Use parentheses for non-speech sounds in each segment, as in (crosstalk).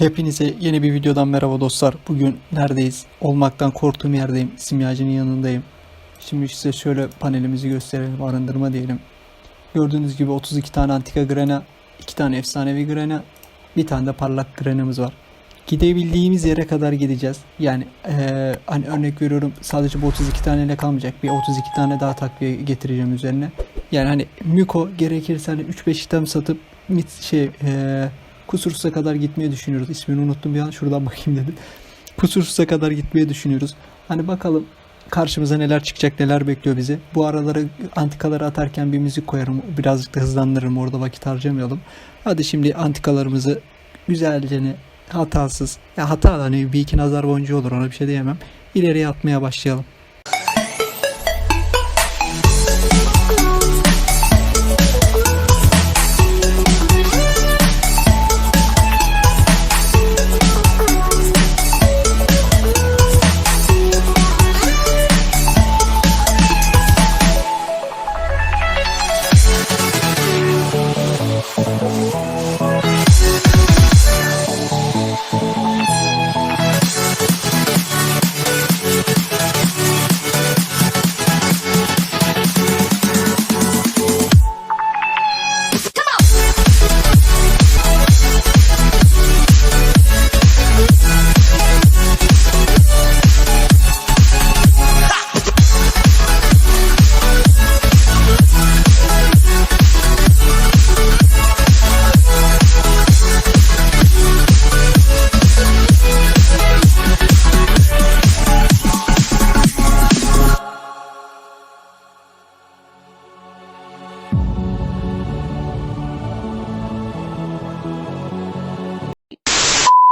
Hepinize yeni bir videodan merhaba dostlar. Bugün neredeyiz? Olmaktan korktuğum yerdeyim. Simyacının yanındayım. Şimdi size şöyle panelimizi gösterelim. Arındırma diyelim. Gördüğünüz gibi 32 tane antika grena, 2 tane efsanevi grena, bir tane de parlak grenamız var. Gidebildiğimiz yere kadar gideceğiz. Yani eee, hani örnek veriyorum sadece bu 32 taneyle kalmayacak. Bir 32 tane daha takviye getireceğim üzerine. Yani hani Miko gerekirse hani 3-5 item satıp mit şey eee Kusursuz'a kadar gitmeyi düşünüyoruz. İsmini unuttum bir an şuradan (laughs) bakayım dedim. Kusursuz'a kadar gitmeyi düşünüyoruz. Hani bakalım karşımıza neler çıkacak neler bekliyor bizi. Bu araları antikaları atarken bir müzik koyarım. Birazcık da hızlandırırım orada vakit harcamayalım. Hadi şimdi antikalarımızı güzelce hatasız. Ya hata hani bir iki nazar boncuğu olur ona bir şey diyemem. İleriye atmaya başlayalım.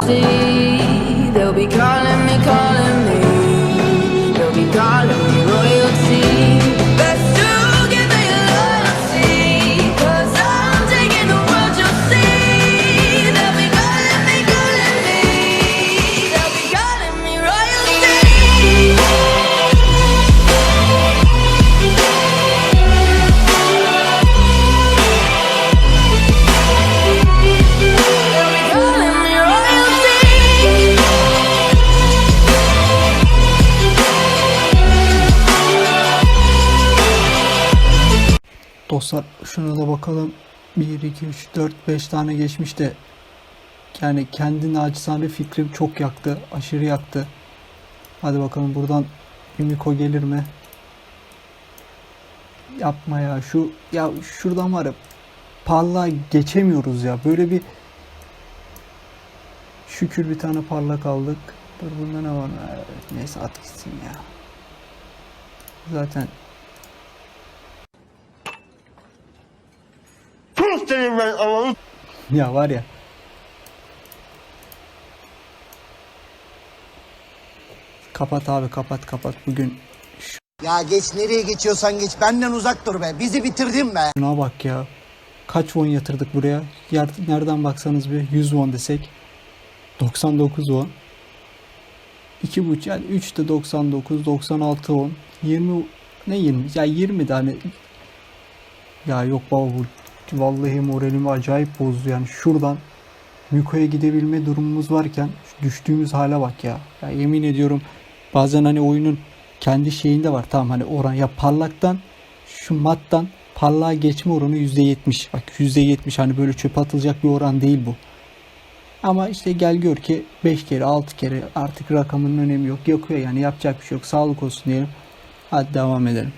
See. Dostlar şuna da bakalım. 1, 2, 3, 4, 5 tane geçmiş de yani kendi naçizane fikrim çok yaktı. Aşırı yaktı. Hadi bakalım buradan bir Miko gelir mi? Yapma ya. Şu ya şuradan var ya parlağa geçemiyoruz ya. Böyle bir şükür bir tane parlak aldık. Dur bunda ne var? Neyse at gitsin ya. Zaten senin ben ananı Ya var ya. Kapat abi kapat kapat. Bugün Ya geç nereye geçiyorsan geç benden uzak dur be. Bizi bitirdin be. şuna bak ya. Kaç won yatırdık buraya? Yer, nereden baksanız bir 100 won desek. 99 won. 2 buçuk yani 3 de 99 96 won. 20 ne 20? Ya 20 tane. Ya yok baba bu vallahi moralimi acayip bozdu yani şuradan Miko'ya gidebilme durumumuz varken düştüğümüz hale bak ya. Ya yemin ediyorum bazen hani oyunun kendi şeyinde var tamam hani oran ya parlaktan şu mattan parlağa geçme oranı %70. Bak %70 hani böyle çöpe atılacak bir oran değil bu. Ama işte gel gör ki 5 kere 6 kere artık rakamının önemi yok. Yakıyor yani yapacak bir şey yok. Sağlık olsun diyelim. Hadi devam edelim.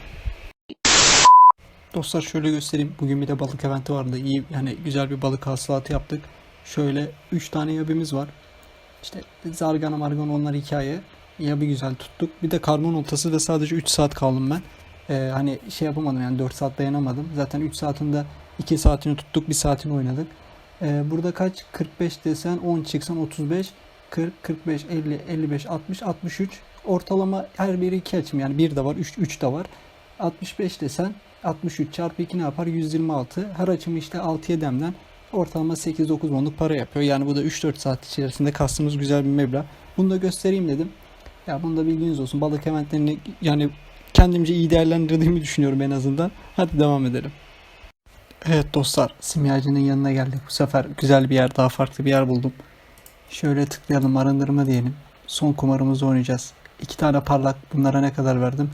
Dostlar şöyle göstereyim. Bugün bir de balık eventi vardı. İyi yani güzel bir balık hasılatı yaptık. Şöyle 3 tane yabimiz var. İşte zargana margana onlar hikaye. Yabi güzel tuttuk. Bir de karbon oltası ve sadece 3 saat kaldım ben. Ee, hani şey yapamadım yani 4 saat dayanamadım. Zaten 3 saatinde 2 saatini tuttuk 1 saatini oynadık. Ee, burada kaç? 45 desen 10 çıksan 35 40 45 50 55 60 63 ortalama her biri 2 açım yani 1 de var 3 3 de var 65 desen 63 çarpı 2 ne yapar 126 her açımı işte 6'ya demden ortalama 8-9 wonluk para yapıyor yani bu da 3-4 saat içerisinde kastımız güzel bir meblağ bunu da göstereyim dedim ya bunu da bilginiz olsun balık eventlerini yani kendimce iyi değerlendirdiğimi düşünüyorum en azından hadi devam edelim Evet dostlar, simyacının yanına geldik. Bu sefer güzel bir yer, daha farklı bir yer buldum. Şöyle tıklayalım arındırma diyelim. Son kumarımızı oynayacağız. İki tane parlak bunlara ne kadar verdim?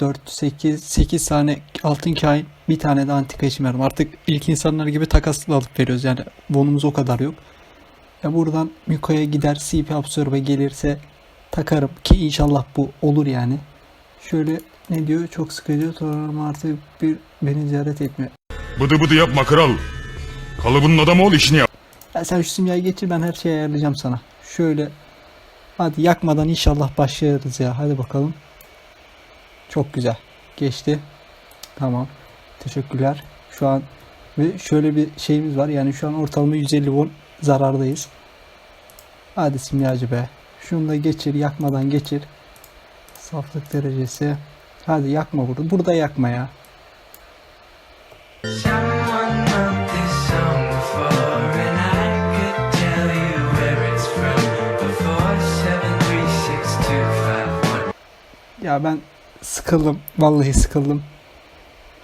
4, 8, 8 tane altın kain bir tane de antika için verdim. Artık ilk insanlar gibi takaslı alıp veriyoruz yani bonumuz o kadar yok. Ya buradan Miko'ya gider CP Absorbe gelirse takarım ki inşallah bu olur yani. Şöyle ne diyor çok sıkıcı torunum artık bir beni ziyaret etmiyor. Bıdı bıdı yapma kral. Kalıbının adamı ol işini yap. Ya sen şu simyayı geçir ben her şeyi ayarlayacağım sana. Şöyle hadi yakmadan inşallah başlarız ya. Hadi bakalım. Çok güzel. Geçti. Tamam. Teşekkürler. Şu an ve şöyle bir şeyimiz var. Yani şu an ortalama 150 won zarardayız. Hadi simyacı be. Şunu da geçir. Yakmadan geçir. Saflık derecesi. Hadi yakma burada. Burada yakma ya. Ya ben sıkıldım. Vallahi sıkıldım.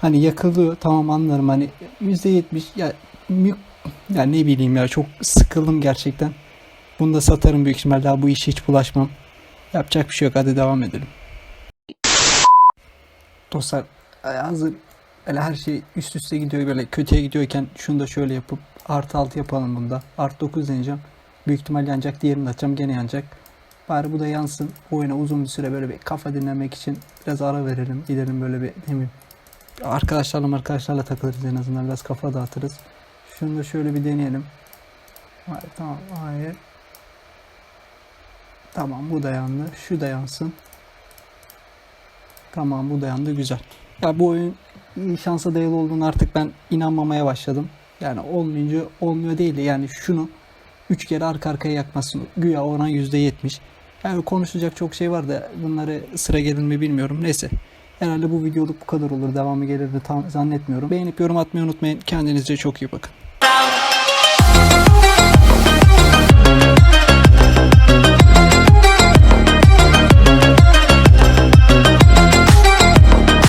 Hani yakılıyor tamam anlarım hani %70 ya ya ne bileyim ya çok sıkıldım gerçekten. Bunu da satarım büyük ihtimal daha bu işe hiç bulaşmam. Yapacak bir şey yok hadi devam edelim. Dostlar e, hazır öyle her şey üst üste gidiyor böyle kötüye gidiyorken şunu da şöyle yapıp artı 6 yapalım bunda. Artı 9 deneyeceğim. Büyük ihtimal yanacak diğerini de açacağım gene yanacak. Bari bu da yansın. Oyuna uzun bir süre böyle bir kafa dinlemek için biraz ara verelim. Gidelim böyle bir ne bileyim. Arkadaşlarla arkadaşlarla takılırız en azından biraz kafa dağıtırız. Şunu da şöyle bir deneyelim. Hayır, tamam hayır. Tamam bu da yandı. Şu da yansın. Tamam bu da yandı güzel. Ya bu oyun şansa dayalı olduğunu artık ben inanmamaya başladım. Yani olmayınca olmuyor değil de yani şunu 3 kere arka arkaya yakmasın. Güya oran %70. Yani konuşacak çok şey var da bunları sıra gelir mi bilmiyorum. Neyse. Herhalde bu videoluk bu kadar olur. Devamı gelir de tam zannetmiyorum. Beğenip yorum atmayı unutmayın. Kendinize çok iyi bakın.